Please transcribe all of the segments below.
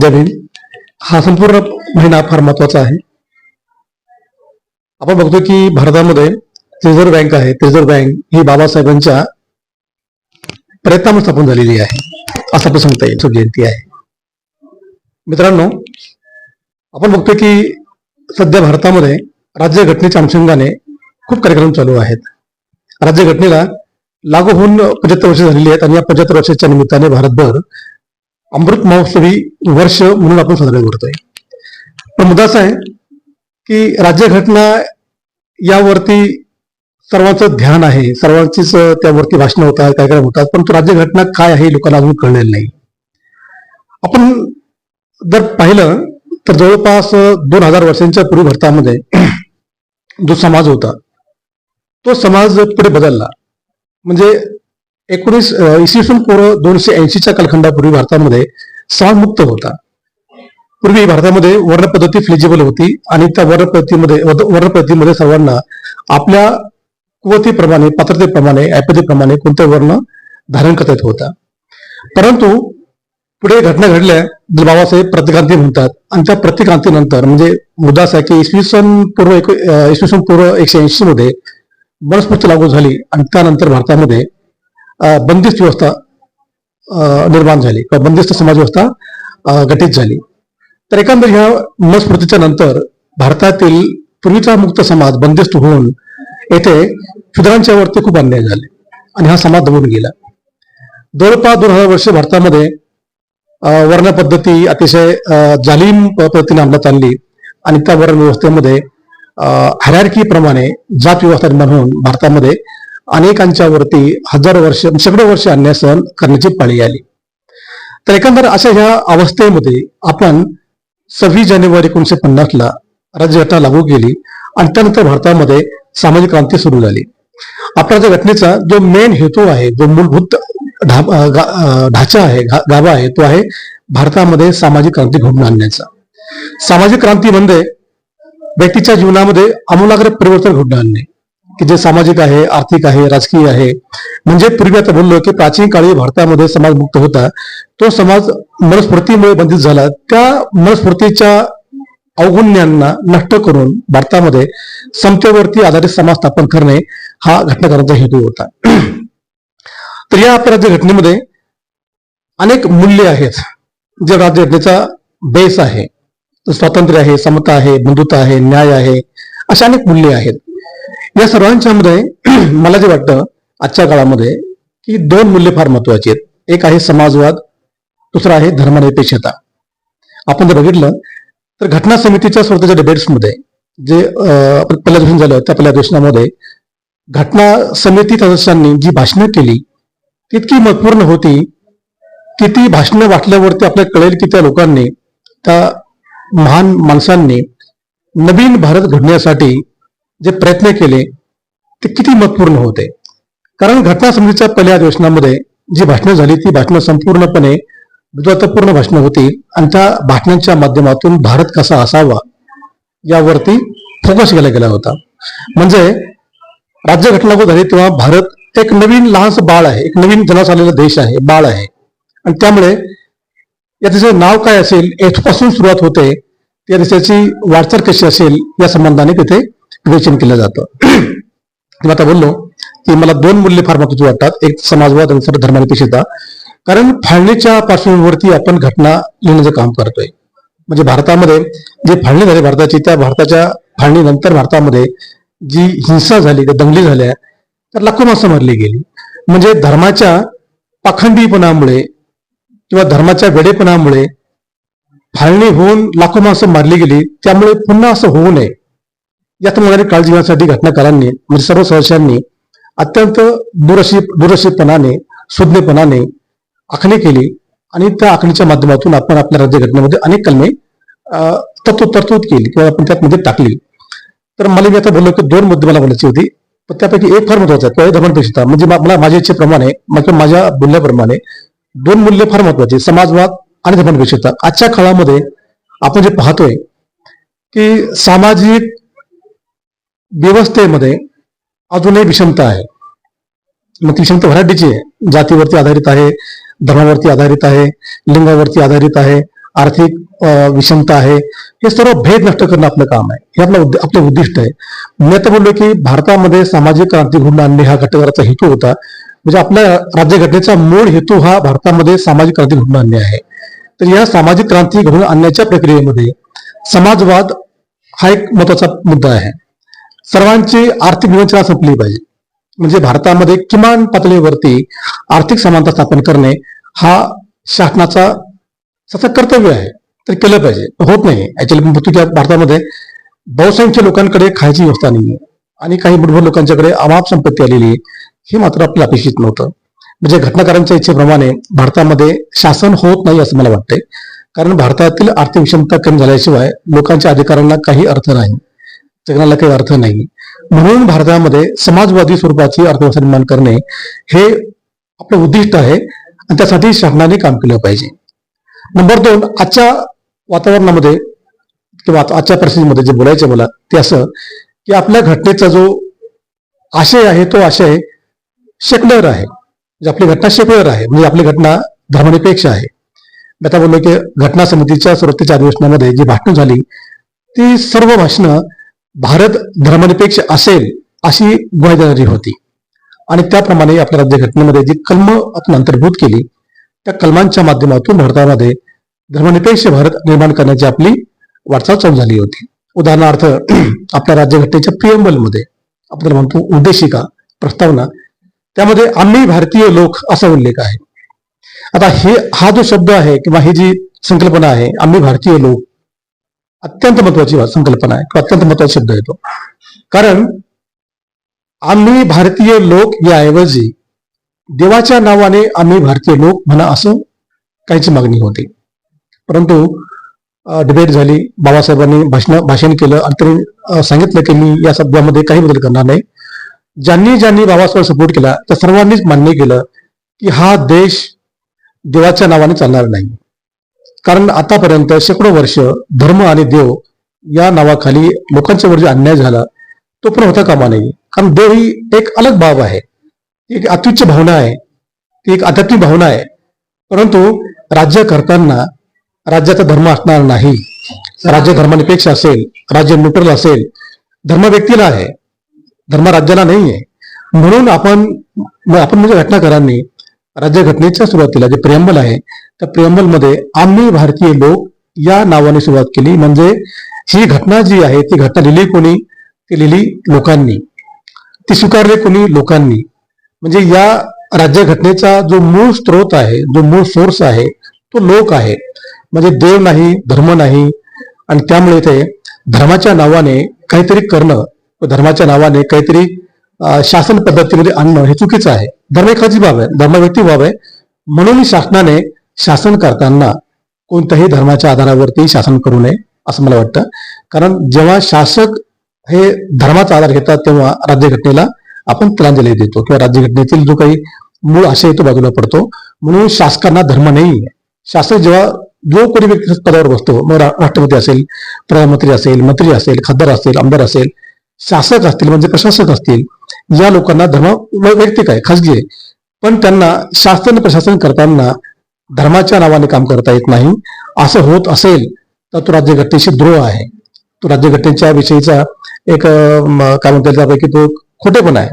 जय भीम हा संपूर्ण महिना फार महत्त्वाचा आहे. आपण बघतो की भारतामध्ये रिझर्व्ह बँक आहे. रिझर्व्ह बँक ही बाबासाहेबांच्या प्रयत्नामुळे स्थापन झालेली आहे. असं आपण सांगता येईल. जयंती आहे. मित्रांनो आपण बघतो की सध्या भारतामध्ये राज्यघटनेच्या अनुषंगाने खूप कार्यक्रम चालू आहेत. राज्यघटनेला लागू होऊन पंच्याहत्तर वर्ष झालेली आहेत आणि या पंच्याहत्तर वर्षाच्या निमित्ताने भारतभर अमृत महोत्सवी वर्ष म्हणून आपण साजरे करतोय. पण मुद्दा असा आहे की राज्यघटना यावरती सर्वांचं ध्यान आहे. सर्वांचीच त्यावरती भाषणं होतात कार्यक्रम होतात परंतु राज्यघटना काय आहे लोकांना अजून कळलेलं नाही. आपण जर पाहिलं तर जवळपास दोन हजार वर्षांच्या पूर्वी भारतामध्ये जो समाज होता तो समाज पुढे बदलला. म्हणजे एकोणीस इसवी सन पूर्व दोनशे ऐंशीच्या कालखंडापूर्वी भारतामध्ये मुक्त होता. पूर्वी भारतामध्ये वर्णपद्धती फ्लेजिबल होती आणि त्या वर्णपद्धतीमध्ये वर्णपद्धतीमध्ये सर्वांना आपल्या कुवतीप्रमाणे पात्रतेप्रमाणे ऐपतीप्रमाणे कोणते वर्ण धारण करता येत होता. परंतु पुढे घटना घडल्या जे बाबासाहेब प्रतिक्रांती म्हणतात आणि त्या प्रतिक्रांतीनंतर म्हणजे मुद्दा असा आहे की इसवी सन पूर्व एक इसवी सन पूर्व एकशे ऐंशी मध्ये वनस्पती लागू झाली आणि त्यानंतर भारतामध्ये बंदिस्त व्यवस्था अं, निर्माण झाली किंवा बंदिस्त समाज व्यवस्था गठीत झाली. तर एकंदर ह्या मनस्फूर्तीच्या नंतर भारतातील पूर्वीचा मुक्त समाज बंदिस्त होऊन येथे शूद्रांच्या वरती खूप अन्याय झाले आणि हा समाज दबून गेला. जवळपास दोन हजार वर्ष भारतामध्ये वर्ण पद्धती अतिशय जालीम पद्धतीने अंमलात आणली आणि त्या वर्ण व्यवस्थेमध्ये हरारकी प्रमाणे जात व्यवस्था निर्माण होऊन भारतामध्ये अनेकांच्या वरती हजारो वर्ष शेकडो वर्ष अन्याय सहन करण्याची पाळी आली. तर एकंदर अशा ह्या अवस्थेमध्ये आपण सव्वीस जानेवारी एकोणीशे पन्नासला राज्यघटना लागू केली आणि त्यानंतर भारतामध्ये सामाजिक क्रांती सुरू झाली. आपल्या त्या घटनेचा जो मेन हेतू आहे जो मूलभूत ढाचा आहे गाभा आहे तो आहे भारतामध्ये सामाजिक क्रांती घडून आणण्याचा. सामाजिक क्रांती म्हणजे व्यक्तीच्या जीवनामध्ये आमूलाग्र परिवर्तन घडून आणणे. की जे सामाजिक आहे आर्थिक आहे राजकीय आहे. म्हणजे पूर्वी आता बोललो की प्राचीन काळी भारतामध्ये समाज मुक्त होता. तो समाज मनस्फूर्तीमुळे बंधित झाला. त्या मनस्फूर्तीच्या अवगुण्यांना नष्ट करून भारतामध्ये समतेवरती आधारित समाज स्थापन करणे हा घटनाकारांचा हेतू होता. तर या अपराध राज्यघटनेमध्ये अनेक मूल्य आहेत. जे राज्यघटनेचा बेस आहे. स्वातंत्र्य आहे समता आहे बंधुता आहे न्याय आहे अशा अनेक मूल्य आहेत. या सर्वांच्या मध्ये मला जे वाटतं आजच्या काळामध्ये की दोन मूल्य फार महत्वाची आहेत. एक आहे समाजवाद दुसरा आहे धर्मनिरपेक्षता. आपण जर बघितलं तर घटना समितीच्या स्वतःच्या डिबेट्समध्ये जे आपण पहिल्या दिवशी झालं त्या पहिल्या अधिवेशनामध्ये घटना समिती सदस्यांनी जी भाषणं केली तितकी महत्त्वपूर्ण होती की ती भाषणं वाटल्यावरती आपल्याला कळेल की त्या लोकांनी त्या महान माणसांनी नवीन भारत घडण्यासाठी जे प्रयत्न केले ते किती महत्त्वपूर्ण होते? कारण घटना समितीच्या पहिल्या अधिवेशनामध्ये जी भाषणं झाली ती भाषणं संपूर्णपणे विद्वत्पूर्ण भाषणं होती आणि त्या भाषणांच्या माध्यमातून भारत कसा असावा यावरती फोकस केला गेला होता. म्हणजे राज्य घटना झाली तेव्हा भारत एक नवीन लहानसं बाळ आहे एक नवीन जनास आलेला देश आहे बाळ आहे. आणि त्यामुळे या देशाचं नाव काय असेल येथपासून सुरुवात होते या देशाची वाटचाल कशी असेल या संबंधाने तिथे विवेचन केलं जातं. मी आता बोललो की मला दोन मूल्य फार महत्वाची वाटतात. एक समाजवाद आणि दुसरं कारण फाळणीच्या पार्श्वभूमीवरती आपण घटना लिहिण्याचं काम करतोय. म्हणजे भारतामध्ये जे फाळणी झाली भारताची त्या भारताच्या फाळणीनंतर भारतामध्ये जी हिंसा झाली त्या दंगली झाल्या तर लाखो माणसं मारली गेली. म्हणजे धर्माच्या पाखंडीपणामुळे किंवा धर्माच्या वेडेपणामुळे फाळणी होऊन लाखो माणसं मारली गेली त्यामुळे पुन्हा असं होऊ नये. यात होणारी काळजी घेण्यासाठी घटनाकारांनी म्हणजे सर्व सदस्यांनी अत्यंत दुरशी दुरशीपणाने सुज्ञपणाने आखणी केली आणि त्या आखणीच्या माध्यमातून आपण आपल्या राज्यघटनेमध्ये अनेक कलमे अं, तरतूद केली किंवा आपण त्यात मध्ये टाकली. तर मला मी आता बोललो की दोन मुद्दे मला बोलायची होती पण त्यापैकी एक फार महत्त्वाचा आहे धर्मनिरपेक्षता. म्हणजे मला माझ्या इच्छेप्रमाणे माझ्या बोलण्याप्रमाणे दोन मूल्य फार महत्त्वाचे समाजवाद आणि धर्मनिरपेक्षता. आजच्या काळामध्ये आपण जे पाहतोय की सामाजिक व्यवस्थेमध्ये अजूनही विषमता आहे. मग ती विषमता व्हरायटीची आहे. जातीवरती आधारित आहे धर्मावरती आधारित आहे लिंगावरती आधारित आहे आर्थिक विषमता आहे. हे सर्व भेद नष्ट करणं आपलं काम आहे. हे आपलं आपलं उद्दिष्ट आहे. मी आता बोललो की भारतामध्ये सामाजिक क्रांती घडून आणणे हा घटकाचा हेतू होता. म्हणजे आपल्या राज्यघटनेचा मूळ हेतू हा भारतामध्ये सामाजिक क्रांती घडून आणणे आहे. तर या सामाजिक क्रांती घडून आणण्याच्या प्रक्रियेमध्ये समाजवाद हा एक महत्त्वाचा मुद्दा आहे. सर्वांची आर्थिक विवंचना संपली पाहिजे. म्हणजे भारतामध्ये किमान पातळीवरती आर्थिक समानता स्थापन करणे हा शासनाचा सतत कर्तव्य आहे. तर केलं पाहिजे. पण होत नाही. ऍक्च्युअली बघतो की भारतामध्ये बहुसंख्य लोकांकडे खायची व्यवस्था नाही आणि काही मुठभर लोकांच्याकडे अमाप संपत्ती आलेली आहे. हे मात्र आपल्याला अपेक्षित नव्हतं. म्हणजे घटनाकारांच्या इच्छेप्रमाणे भारतामध्ये शासन होत नाही असं मला वाटतंय. कारण भारतातील आर्थिक विषमता कमी झाल्याशिवाय लोकांच्या अधिकारांना काही अर्थ नाही. जगण्याला काही अर्थ नाही. म्हणून भारतामध्ये समाजवादी स्वरूपाची अर्थव्यवस्था निर्माण करणे हे आपलं उद्दिष्ट आहे आणि त्यासाठी शासनाने काम केलं पाहिजे. नंबर दोन आजच्या वातावरणामध्ये किंवा आजच्या परिस्थितीमध्ये जे बोलायचं मला ते असं की आपल्या घटनेचा जो आशय आहे तो आशय सेक्युलर आहे. म्हणजे आपली घटना सेक्युलर आहे. म्हणजे आपली घटना धर्मनिरपेक्ष आहे. मी आता बोललो की घटना समितीच्या सुरक्षेच्या अधिवेशनामध्ये जी भाषणं झाली ती सर्व भाषणं भारत धर्मनिरपेक्ष असेल अशी ग्वाही देणारी होती. आणि त्याप्रमाणे आपल्या राज्यघटनेमध्ये जी कलम आपण अंतर्भूत केली त्या कलमांच्या माध्यमातून भारतामध्ये धर्मनिरपेक्ष भारत निर्माण करण्याची आपली वाटचाल चालू झाली होती. उदाहरणार्थ आपल्या राज्यघटनेच्या प्रियंबलमध्ये आपण म्हणतो उद्देशिका प्रस्तावना त्यामध्ये आम्ही भारतीय लोक असा उल्लेख आहे. आता हे हा जो शब्द आहे किंवा ही जी संकल्पना आहे आम्ही भारतीय लोक अत्यंत महत्वाची संकल्पना आहे. किंवा अत्यंत महत्त्वाचा शब्द येतो कारण आम्ही भारतीय लोक याऐवजी देवाच्या नावाने आम्ही भारतीय लोक म्हणा असं काहीची मागणी होती. परंतु डिबेट झाली. बाबासाहेबांनी भाषण भाषण केलं. आणि त्यांनी सांगितलं की मी या शब्दामध्ये काही बदल करणार नाही. ज्यांनी ज्यांनी बाबासाहेब सपोर्ट केला त्या सर्वांनीच मान्य केलं की हा देश देवाच्या नावाने चालणार नाही. कारण आतापर्यंत शेकडो वर्ष धर्म आणि देव या नावाखाली लोकांच्या वर जे अन्याय झाला तो पण होता कामा नाही कारण देव ही एक अलग बाब आहे. एक अत्युच्च भावना आहे. ती एक आध्यात्मिक भावना आहे. परंतु राज्य करताना राज्याचा धर्म असणार नाही. राज्य धर्मनिरपेक्ष असेल राज्य न्यूट्रल असेल धर्म व्यक्तीला आहे. धर्म राज्याला नाही आहे म्हणून आपण आपण म्हणजे घटनाकारांनी राज्यघटनेच्या सुरुवातीला जे प्रियंबल आहे त्या प्रियंबलमध्ये आम्ही भारतीय लोक या नावाने सुरुवात केली. म्हणजे ही घटना जी आहे ती घटना लिहिली कोणी? ती लिहिली लोकांनी. ती स्वीकारली कोणी? लोकांनी. म्हणजे या राज्यघटनेचा जो मूळ स्रोत आहे जो मूळ सोर्स आहे तो लोक आहे. म्हणजे देव नाही धर्म नाही. आणि त्यामुळे ते धर्माच्या नावाने काहीतरी करणं धर्माच्या नावाने काहीतरी शासन पद्धतीमध्ये आणणं हे चुकीचं आहे. धर्म एखादी बाब आहे. धर्मव्यक्ती बाब आहे. म्हणून शासनाने शासन करताना कोणत्याही धर्माच्या आधारावरती शासन करू नये असं मला वाटतं. कारण जेव्हा शासक हे धर्माचा आधार घेतात तेव्हा राज्यघटनेला आपण तिलांजली देतो किंवा राज्यघटनेतील जो काही मूळ आशय तो बाजूला पडतो. म्हणून शासकांना धर्म नाही आहे. शासक जेव्हा जो कोणी व्यक्ती पदावर बसतो मग राष्ट्रपती असेल प्रधानमंत्री असेल मंत्री असेल खासदार असेल आमदार असेल शासक असतील म्हणजे प्रशासक असतील या लोकांना धर्म वैयक्तिक आहे खासगी आहे. पण त्यांना शासन प्रशासन करताना धर्माच्या नावाने काम करता येत नाही. असं होत असेल तर तो राज्यघटनेशी द्रोह आहे. तो राज्यघटनेच्या विषयीचा एक काय म्हणता येईल त्यापैकी तो खोटेपणा आहे.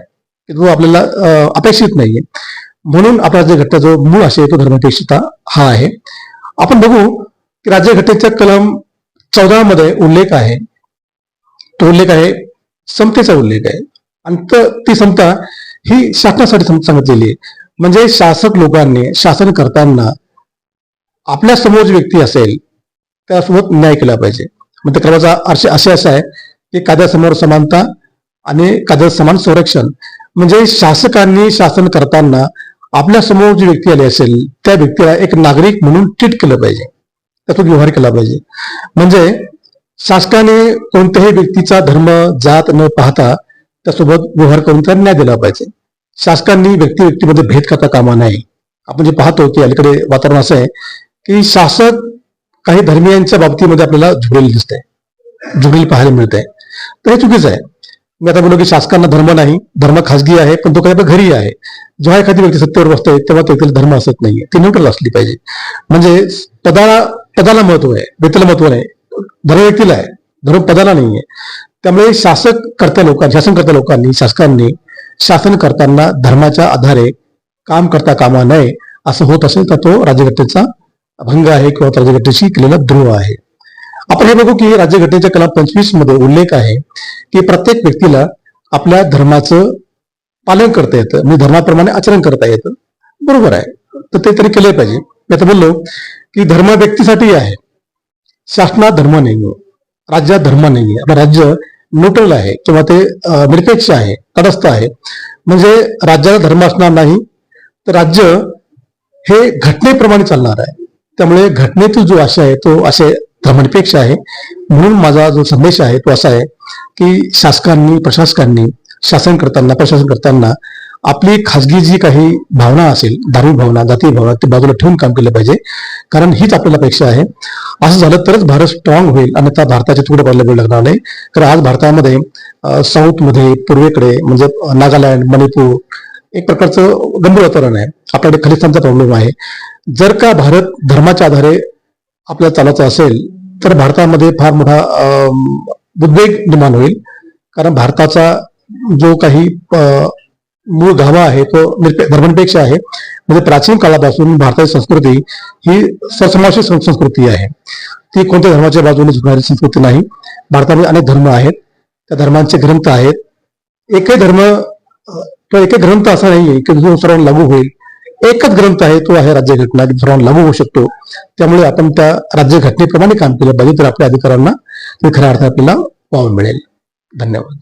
की तो आपल्याला अपेक्षित नाहीये. म्हणून आपला राज्यघटना जो मूळ आशय तो धर्मनिरपेक्षता हा आहे. आपण बघू की राज्यघटनेच्या कलम चौदा मध्ये उल्लेख आहे. तो उल्लेख आहे समतेचा उल्लेख आहे. आणि ती समता ही शासनासाठी सांगितलेली आहे. म्हणजे शासक लोकांनी शासन करताना आपल्यासमोर जी व्यक्ती असेल त्यासोबत न्याय केला पाहिजे. म्हणजे क्रमाचा अर्थ असे असा आहे की कायद्यासमोर समानता आणि कायद्या समान संरक्षण. म्हणजे शासकांनी शासन करताना आपल्यासमोर जी व्यक्ती आली असेल त्या व्यक्तीला एक नागरिक म्हणून ट्रीट केलं पाहिजे. त्यातून व्यवहार केला पाहिजे. म्हणजे शासकाने कोणत्याही व्यक्तीचा धर्म जात न पाहता त्यासोबत व्यवहार करून त्याला न्याय दिला पाहिजे. शासकांनी व्यक्ती व्यक्तीमध्ये भेद करता कामा नये. आपण जे पाहतो की अलीकडे वातावरण असं आहे की शासक काही धर्मियांच्या बाबतीमध्ये आपल्याला झुकलेले दिसतंय. झुकलेली पाहायला मिळत आहे तर हे चुकीचं आहे. मी आता बोललो की शासकांना धर्म नाही. धर्म खासगी आहे पण तो काही घरी आहे. जेव्हा एखादी व्यक्ती सत्तेवर बसते तेव्हा त्या व्यक्तीला धर्म असत नाहीये. ती न्यूट्रल असली पाहिजे. म्हणजे पदाला पदाला महत्त्व आहे व्यक्तीला महत्त्व नाही. धर्म व्यक्तीला आहे. धर्म पदाला नाहीये. त्यामुळे शासक करत्या लोकांनी शासनकर्त्या लोकांनी शासकांनी शासन करताना धर्माच्या आधारे काम करता कामा नये असं होत असेल तर तो राज्यघटनेचा भंग आहे किंवा राज्यघटनेशी केलेला द्रोह आहे. आपण हे बघू की राज्यघटनेच्या कलम पंचवीसमध्ये उल्लेख आहे की प्रत्येक व्यक्तीला आपल्या धर्माचं पालन करता येतं. म्हणजे धर्माप्रमाणे आचरण करता येतं. बरोबर आहे. तर ते तरी केलं पाहिजे. मी आता बोललो की धर्म व्यक्तीसाठी आहे. शासनात धर्म नाही राज्यात धर्म नाही आपलं राज्य न्यूट्रल आहे किंवा ते निरपेक्ष आहे तटस्थ आहे. म्हणजे राज्याला धर्म असणार नाही तर राज्य हे घटनेप्रमाणे चालणार आहे. त्यामुळे घटनेतील जो आशय आहे तो असे धर्मनिरपेक्ष आहे. म्हणून माझा जो संदेश आहे तो असा आहे की शासकांनी प्रशासकांनी शासन करताना प्रशासन करताना आपली खाजगी जी काही भावना असेल धार्मिक भावना जाती भावना ती बाजूला ठेवून काम केलं पाहिजे. कारण हीच आपल्याला अपेक्षा आहे. असं झालं तरच भारत स्ट्रॉंग होईल आणि त्या भारताचे तुकडे पडले वेळ लागणार नाही. कारण आज भारतामध्ये साऊथमध्ये पूर्वेकडे म्हणजे नागालँड मणिपूर एक प्रकारचं गंभीर वातावरण आहे. आपल्याकडे खलिस्तानचा प्रॉब्लेम आहे. जर का भारत धर्माच्या आधारे आपल्याला चालायचं असेल तर भारतामध्ये फार मोठा उद्वेग निर्माण होईल. कारण भारताचा जो काही मूळ गाभा आहे तो निरपे- धर्मनिरपेक्ष आहे. म्हणजे प्राचीन काळापासून भारताची संस्कृती ही सरसमावेशक संस्कृती आहे. ती कोणत्या धर्माच्या बाजूने झुकणारी संस्कृती नाही. भारतामध्ये अनेक धर्म आहेत. त्या धर्मांचे ग्रंथ आहेत. एकही धर्म तो एकही ग्रंथ असा नाहीये की जो सर्वांना लागू होईल. एकच ग्रंथ आहे तो आहे राज्यघटना. की सर्वांना लागू होऊ शकतो. त्यामुळे आपण त्या राज्यघटनेप्रमाणे काम केलं पाहिजे तर आपल्या अधिकारांना ते खऱ्या अर्थात आपल्याला वाव मिळेल. धन्यवाद.